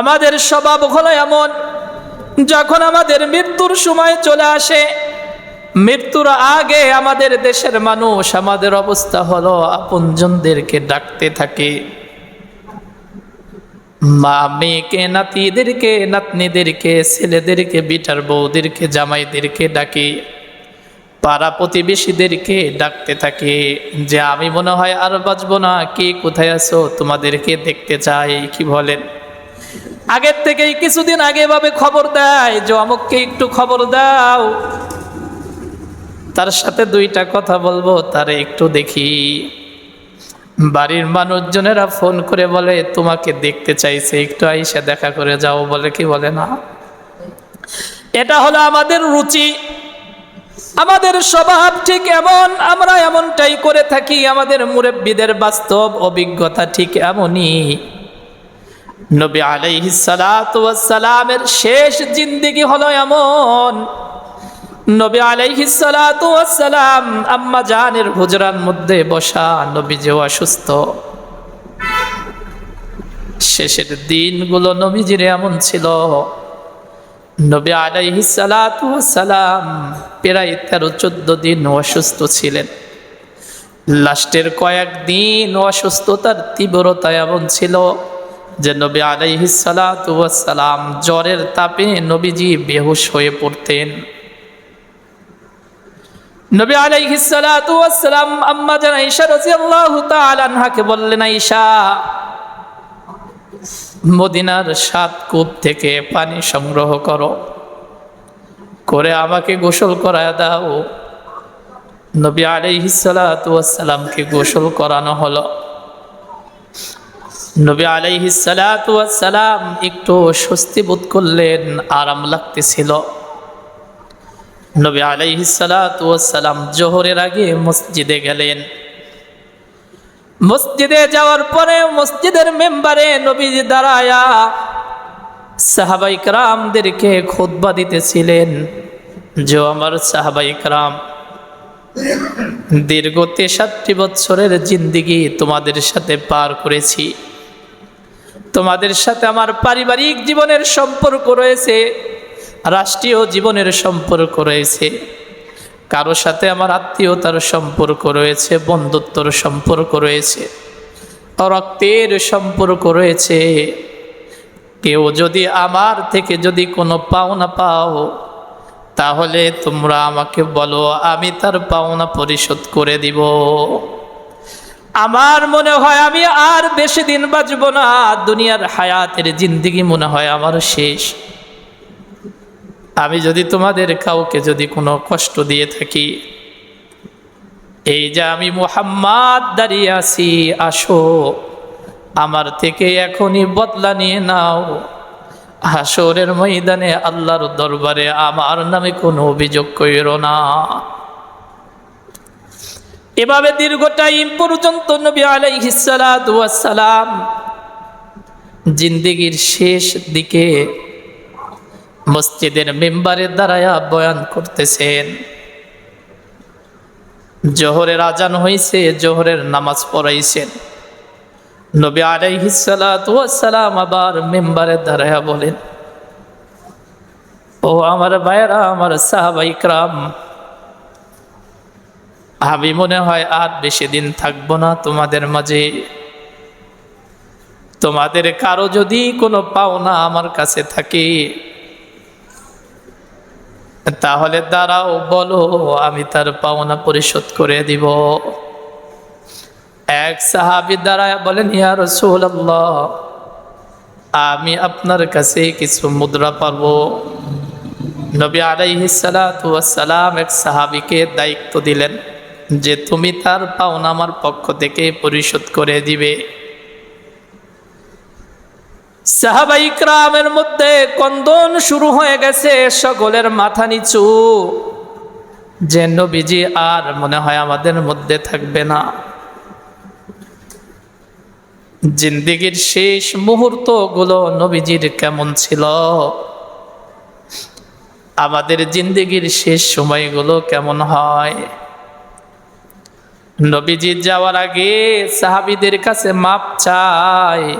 আমাদের স্বভাব হলো এমন, যখন আমাদের মৃত্যুর সময় চলে আসে, মৃত্যুর আগে আমাদের দেশের মানুষ আমাদের অবস্থা হলো আপনজনদেরকে ডাকতে থাকে। মা, মেয়েকে, নাতিদেরকে, নাতনিদেরকে, ছেলেদেরকে, বিটার বউদেরকে, জামাইদেরকে ডাকে। পাড়া প্রতিবেশীদেরকে ডাকতে থাকে যে, আমি মনে হয় আর বাঁচবো না, কে কোথায় আছো? তোমাদেরকে দেখতে চাই। কি বলেন? আগের থেকেই কিছুদিন আগে ভাবে খবর দেয় যে অমুককে একটু খবর দাও। তার সাথে দুইটা কথা বলব, তারে একটু দেখি। বাড়ির মানুষজনেরা ফোন করে বলে, তোমাকে দেখতে চাইছে, একটু আইসা দেখা করে যাও। বলে কি বলে না? এটা হলো আমাদের রুচি। আমাদের স্বভাব ঠিক এমন, আমরা এমনটাই করে থাকি। আমাদের মুরব্বীদের বাস্তব অভিজ্ঞতা ঠিক এমনই। নবী আলাইহিসালামের শেষ জিন্দিগি হলো এমন। নবী আলাইহিসালাম আম্মা জানের হুজরার মধ্যে বসা নবী যে অসুস্থ। শেষের দিনগুলো নবীজির এমন ছিল। নবী আলাইহিসালাম প্রায় তেরো চোদ্দ দিন অসুস্থ ছিলেন। লাস্টের কয়েকদিন অসুস্থতার তীব্রতা এমন ছিল। যে নবী আলাইহিসালাম জ্বরের তাপে নবীজি বেহুশ হয়ে পড়তেন। নবী আলাইহিসালাম আম্মা জান আয়েশা রাদিয়াল্লাহু তাআলা আনহাকে বললেন, আয়েশা, মদিনার সাত কূপ থেকে পানি সংগ্রহ করো। করে আমাকে গোসল করায় দাও। নবী আলাইহিসালামকে গোসল করানো হলো। নবী আলাইহিসালাম একটু স্বস্তি বোধ করলেন, আরাম লাগতেছিল। নবী আলাইহিসালাম জোহরের আগে মসজিদে গেলেন। মসজিদে যাওয়ার পরে মসজিদের মেম্বারে নবীজি দাঁড়ায়া সাহাবাই কারামদেরকে খুদ্া দিতেছিলেন। যে আমার সাহাবাই কারাম, দীর্ঘ তেষট্টি বছরের জিন্দিগি তোমাদের সাথে পার করেছি। তোমাদের সাথে আমার পারিবারিক জীবনের সম্পর্ক রয়েছে, রাষ্ট্রীয় জীবনের সম্পর্ক রয়েছে। কারও সাথে আমার আত্মীয়তার সম্পর্ক রয়েছে, বন্ধুত্বর সম্পর্ক রয়েছে, রক্তের সম্পর্ক রয়েছে। কেউ যদি আমার থেকে যদি কোনো পাওনা পাও, তাহলে তোমরা আমাকে বলো, আমি তার পাওনা পরিশোধ করে দিব। আমার মনে হয় আমি আর বেশি দিন বাঁচব না। দুনিয়ার হায়াতের জিন্দিগি মনে হয় আমার শেষ। আমি যদি তোমাদের কাউকে যদি কোনো কষ্ট দিয়ে থাকি, এই যে আমি মোহাম্মদ দাঁড়িয়ে আছি, আসো, আমার থেকে এখনই বদলা নিয়ে নাও। হাসরের ময়দানে আল্লাহর দরবারে আমার নামে কোনো অভিযোগ কইর না। এভাবে দীর্ঘ টাইম পর্যন্ত নবী আলাইহিসালাম জিন্দিগির শেষ দিকে মসজিদের মেম্বারের দ্বারায়া বয়ান করতেছেন। জোহরের আজান হয়েছে জোহরের নামাজ পড়াইছেন। নবী আলাইহিসালাম আবার মেম্বারের দ্বারায়া বলেন, ও আমার ভাইয়েরা, আমার সাহাবাইকরাম আমি মনে হয় আর বেশি দিন থাকব না তোমাদের মাঝে। তোমাদের কারও যদি কোনো পাওনা আমার কাছে থাকে, তাহলে দাঁড়াও, বলো, আমি তার পাওনা পরিশোধ করে দিব। এক সাহাবি দাঁড়ায় বলেন, ইয়া রসুল্লাহ আমি আপনার কাছে কিছু মুদ্রা পাব। নবী আলাইহিসালাম এক সাহাবিকে দায়িত্ব দিলেন। যে তুমি তার পাওনা আমার পক্ষ থেকে পরিশোধ করে দিবে। সাহাবাইকরামের মধ্যে কন্দন শুরু হয়ে গেছে সকলের মাথা নিচু। যে নবীজি আর মনে হয় আমাদের মধ্যে থাকবে না। জিন্দিগির শেষ মুহূর্তগুলো নবীজির কেমন ছিল? আমাদের জিন্দিগির শেষ সময়গুলো কেমন হয়? নবীজি যাওয়ার আগে সাহাবিদের কাছে মাপ চায়।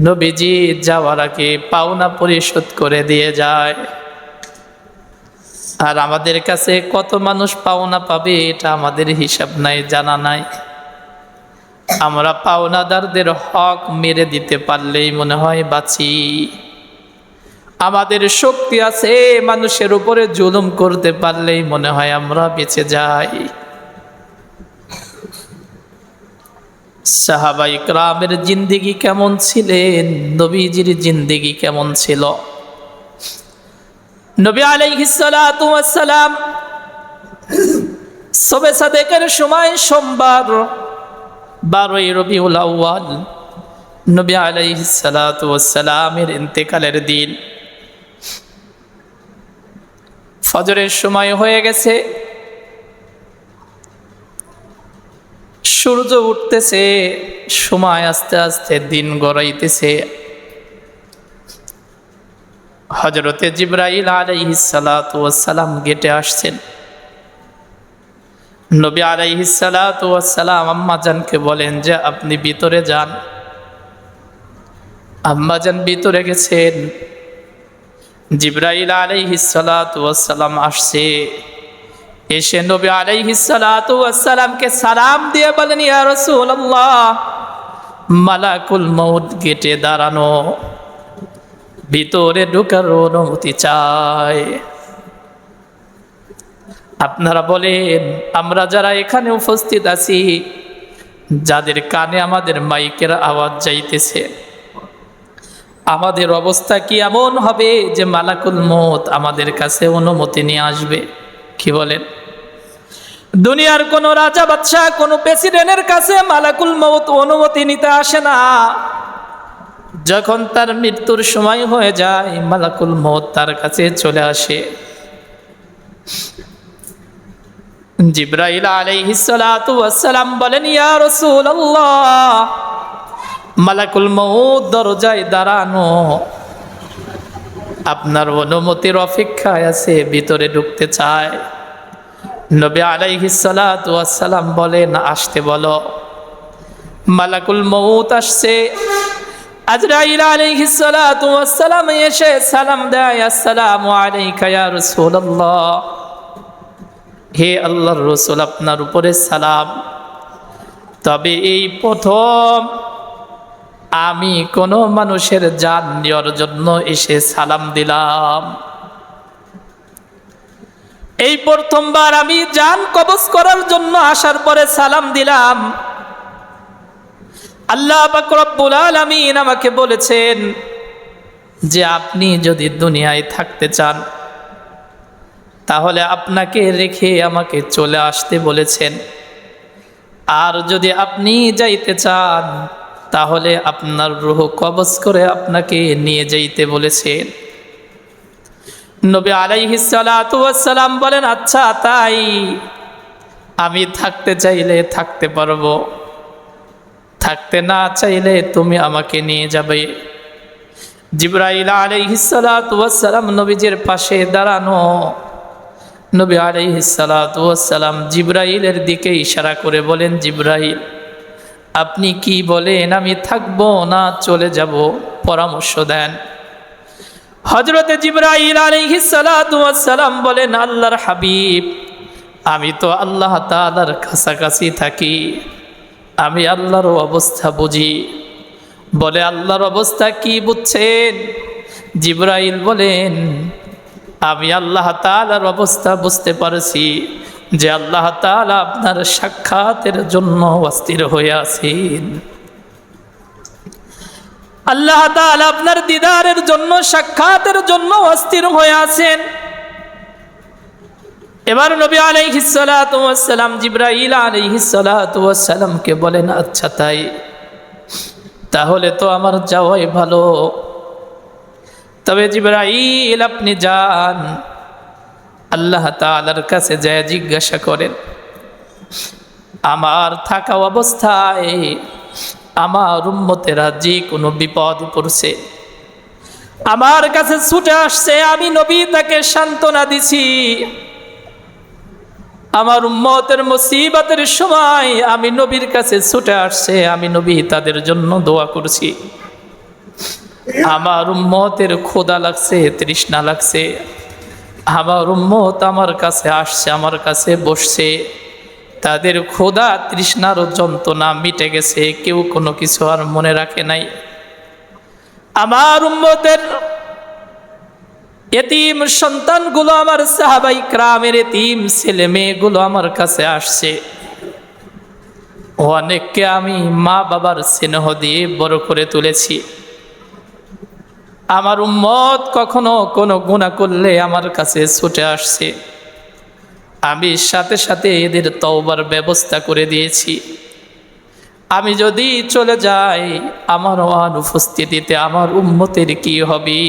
নবীজি যাওয়ার আগে পাওনা পরিশোধ করে দিয়ে যায়। আর আমাদের কাছে কত মানুষ পাওনা পাবে এটা আমাদের হিসাব নাই, জানা নাই। আমরা পাওনাদারদের হক মেরে দিতে পারলেই মনে হয় বাঁচি। আমাদের শক্তি আছে, মানুষের উপরে জুলুম করতে পারলেই মনে হয় আমরা বেঁচে যাই। সাহাবাই ক্রামের জিন্দিগি কেমন ছিলেন? নবীজির জিন্দিগি কেমন ছিল? নবী আলাইহিসালাম সবে সাদেকের সময় সোমবার, বারোই রবিউল আউ্য়াল, নবী আলাইহিসালামের ইন্তেকালের দিন। ফজরের সময় হয়ে গেছে। সূর্য উঠতেছে, সময় আস্তে আস্তে দিন গড়াইতেছে। হজরতে জিব্রাইল আলাইহিসালাম গেটে আসছেন। নবী আলাইহিসালাম আম্মাজানকে বলেন, যে আপনি ভিতরে যান। আম্মাজান ভিতরে গেছেন। জিব্রাইল আলাইহিসালাম আসছে। এসে নবী আলাইহিসালামকে সালাম দিয়ে বলেন মালাকুল মউত গেটে দাঁড়ানো, ভিতরে ঢোকার অনুমতি চায় আপনারা বলেন, আমরা যারা এখানে উপস্থিত আছি, যাদের কানে আমাদের মাইকের আওয়াজ যাইতেছে আমাদের অবস্থা কি এমন হবে যে মালাকুল মত আমাদের কাছে অনুমতি নিয়ে আসবে? কি বলেন? দুনিয়ার কোন রাজা বাদশাহ, কোন প্রেসিডেন্টের কাছে মালাকুল মত অনুমতি নিতে আসে না। যখন তার মৃত্যুর সময় হয়ে যায়, মালাকুল মত তার কাছে চলে আসে। জিব্রাইল আলাইহিসসালাম বলেন, ইয়া রাসূলুল্লাহ! মালাকুল মউত দরজায় দাঁড়ানো। আপনার অনুমতির অপেক্ষায় আছে, ভিতরে ঢুকতে চায়। নবী আলাইহিসসালাম বলেন, আসতে বলো। মালাকুল মউত আসছে। আজরাইল আলাইহিসসালাম এসে সালাম দেয়, আসসালামু আলাইকা রাসূলুল্লাহ। হে আল্লাহর রসুল, আপনার উপরে সালাম। তবে এই প্রথম আমি কোনো মানুষের যান নেওয়ার জন্য এসে সালাম দিলাম। এই প্রথমবার আমি যান কবজ করার জন্য আসার পরে সালাম দিলাম। আল্লাহ বাকরব্বুল আলমিন আমাকে বলেছেন যে আপনি যদি দুনিয়ায় থাকতে চান, তাহলে আপনাকে রেখে আমাকে চলে আসতে বলেছেন। আর যদি আপনি যাইতে চান তাহলে আপনার রুহ কবজ করে আপনাকে নিয়ে যাইতে বলেছেন নবী আলাইহিসালাম বলেন আচ্ছা তাই আমি থাকতে চাইলে থাকতে পারব, থাকতে না চাইলে তুমি আমাকে নিয়ে যাবে। জিব্রাইল আলাইহিসালাম নবীজির পাশে দাঁড়ানো। নবী আলাইহিসালাম জিব্রাইলের দিকে ইশারা করে বলেন, জিব্রাইল আপনি কি বলেন, আমি থাকব না, চলে যাব? পরামর্শ দেন। হজরতে জিব্রাইল আলাইহিসালাম বলেন, আল্লাহর হাবিব, আমি তো আল্লাহ তালার কাছাকাছি থাকি। আমি আল্লাহর অবস্থা বুঝি। বলে, আল্লাহর অবস্থা কি বুঝছেন? জিব্রাইল বলেন, আমি আল্লাহ তালার অবস্থা বুঝতে পারছি। যে আল্লাহ তালা আপনার সাক্ষাতের জন্য অস্থির হয়ে আছেন। আল্লাহ তালা আপনার দিদারের জন্য, সাক্ষাতের জন্য অস্থির হয়ে আছেন। এবার নবী আলাইহিসালাম জিব্রাইল আলাইহিসালামকে বলেন আচ্ছা তাই, তাহলে তো আমার যাওয়াই ভালো। তবে জিব্রাইল, আপনি যান। আল্লাহ তালার কাছে যায় জিজ্ঞাসা করেন, আমার থাকা অবস্থায় আমার উম্মতেরা যে কোনো বিপদ পড়ছে? আমার কাছে ছুটে আসছে, আমি নবী তাকে সান্ত্বনা দিছি। আমার উম্মতের মুসিবতের সময় আমি নবীর কাছে ছুটে আসছে, আমি নবী তাদের জন্য দোয়া করছি। আমার উম্মতের খোদা লাগছে, তৃষ্ণা লাগছে। আমার উম্মত আমার কাছে আসছে, আমার কাছে বসছে। তাদের খোদা তৃষ্ণার যন্ত্রণা মিটে গেছে, কেউ কোনো কিছু আর মনে রাখে নাই। আমার উম্মতের এতিম সন্তানগুলো, আমার সাহাবাই ক্রামের এতিম ছেলে মেয়েগুলো আমার কাছে আসছে। অনেককে আমি মা বাবার স্নেহ দিয়ে বড় করে তুলেছি। আমার উম্মত কখনো কোনো গুণা করলে আমার কাছে ছুটে আসছে। আমি সাথে সাথে এদের তওবার ব্যবস্থা করে দিয়েছি। আমি যদি চলে যাই, আমার অনুপস্থিতিতে আমার উম্মতের কি হবে?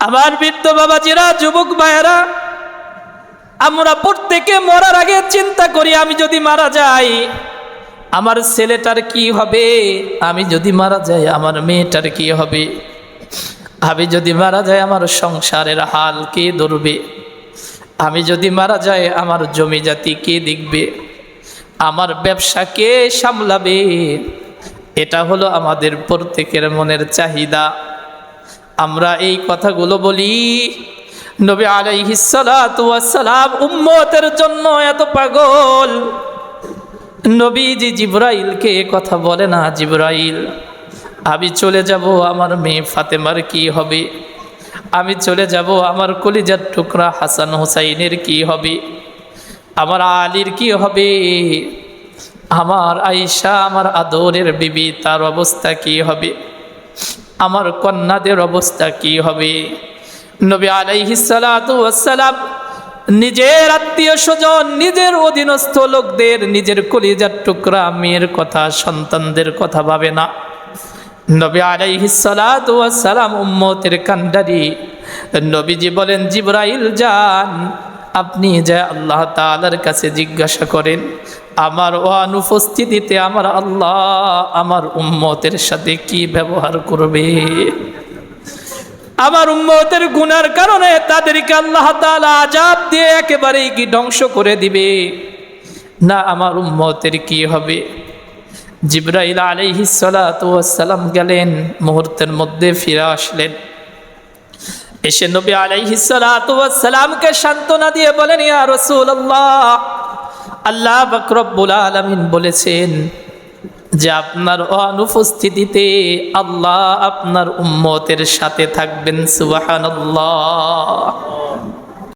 আমার বৃদ্ধ বাবাজিরা, যুবক ভাইয়েরা, আমরা প্রত্যেকে মরার আগে চিন্তা করি, আমি যদি মারা যাই আমার ছেলেটার কি হবে? আমি যদি মারা যাই, আমার মেয়েটার কি হবে? আমি যদি মারা যাই, আমার সংসারের হাল কে ধরবে? আমি যদি মারা যাই, আমার জমি জাতি কে দেখবে? আমার ব্যবসা কে সামলাবে? এটা হলো আমাদের প্রত্যেকের মনের চাহিদা। আমরা এই কথাগুলো বলি, নবী আলাইহিসালাম উম্মতের জন্য এত পাগল। নবীজি জিব্রাইলকে কথা বলে না, জিব্রাইল, আমি চলে যাব আমার মেয়ে ফাতেমার কি হবে? আমি চলে যাব আমার কলিজার টুকরা হাসান হোসাইনের কি হবে? আমার আলীর কি হবে? আমার আয়েশা, আমার আদরের বিবি, তার অবস্থা কি হবে? আমার কন্যাদের অবস্থা কি হবে? নবী আলাইহিসালাম নিজের আত্মীয় স্বজন, নিজের অধীনস্থ লোকদের নিজের কলিজার টুকরা মেয়ের কথা, সন্তানদের কথা ভাবে না। নবী আলাইহিসালাম উম্মতের কান্ডারি নবীজি বলেন, জিব্রাইল, যান। আপনি যা আল্লাহ তালার কাছে জিজ্ঞাসা করেন, আমার অনুপস্থিতিতে আমার আল্লাহ আমার উম্মতের সাথে কি ব্যবহার করবে? আমার উম্মতের গুনার কারণে তাদেরকে আল্লাহ তাআলা আজাব দিয়ে একেবারেই কি ধ্বংস করে দিবে। না, আমার উম্মতের কি হবে? জিব্রাইল আলাইহি সালাম গেলেন, মুহূর্তের মধ্যে ফিরে আসলেন। এসে নবী আলাইহি সালামকে সান্ত্বনা দিয়ে বলেন, ইয়া রাসূলুল্লাহ, আল্লাহ বাকরব্বুল আলামিন বলেছেন যে আপনার অনুপস্থিতিতে আল্লাহ আপনার উম্মতের সাথে থাকবেন সুবহানাল্লাহ।